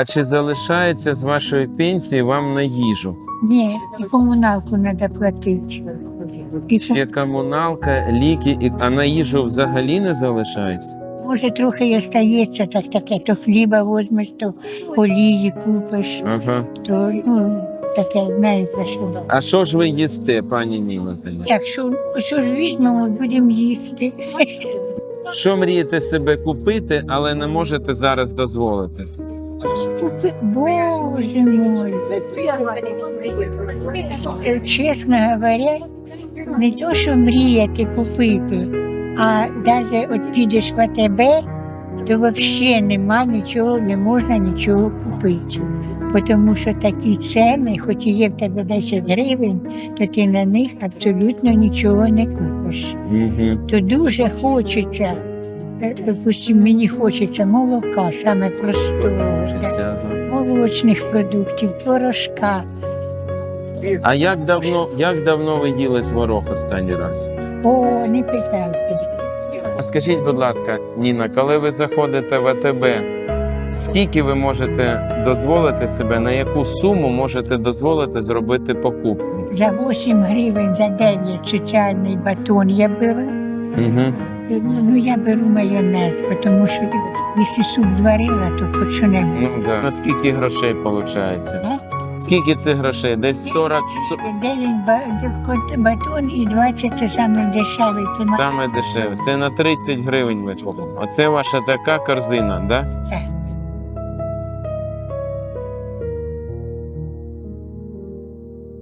А чи залишається з вашої пенсії вам на їжу? Ні, і комуналку треба платити. І Ще комуналка, ліки, і... а на їжу взагалі не залишається? може трохи й остається так таке, то хліба возьмеш, то олії купиш, Ага. то ну, таке, знаєте, що. А що ж ви їсте, пані Ніна? Якщо що ж візьмемо, будемо їсти. Що мрієте себе купити, але не можете зараз дозволити? Боже мой. Чесно говоря, не то, що мріяти купити, а навіть от підеш в АТБ, то взагалі нема нічого, не можна нічого купити. Тому що такі ціни, хоч і є в тебе 10 гривень, то ти на них абсолютно нічого не купиш. То дуже хочеться, допустим, мені хочеться молока, саме простого, молочних продуктів, творожка. А як давно, як давно ви їли творог останній раз? О, не питайте. А скажіть, будь ласка, Ніна, коли ви заходите в АТБ, скільки ви можете дозволити себе, на яку суму можете дозволити зробити покупку? За 8 гривень за 9 соціальний батон я беру. Угу. Ну, я беру майонез, тому що якщо суп варила, то хоч що не Ну да. На скільки грошей виходить? Скільки це грошей? Десь 40 9 батон і 20 це саме дешевий. Це саме дешеве. Це на 30 гривень виходить. Оце ваша така корзина, да? Так.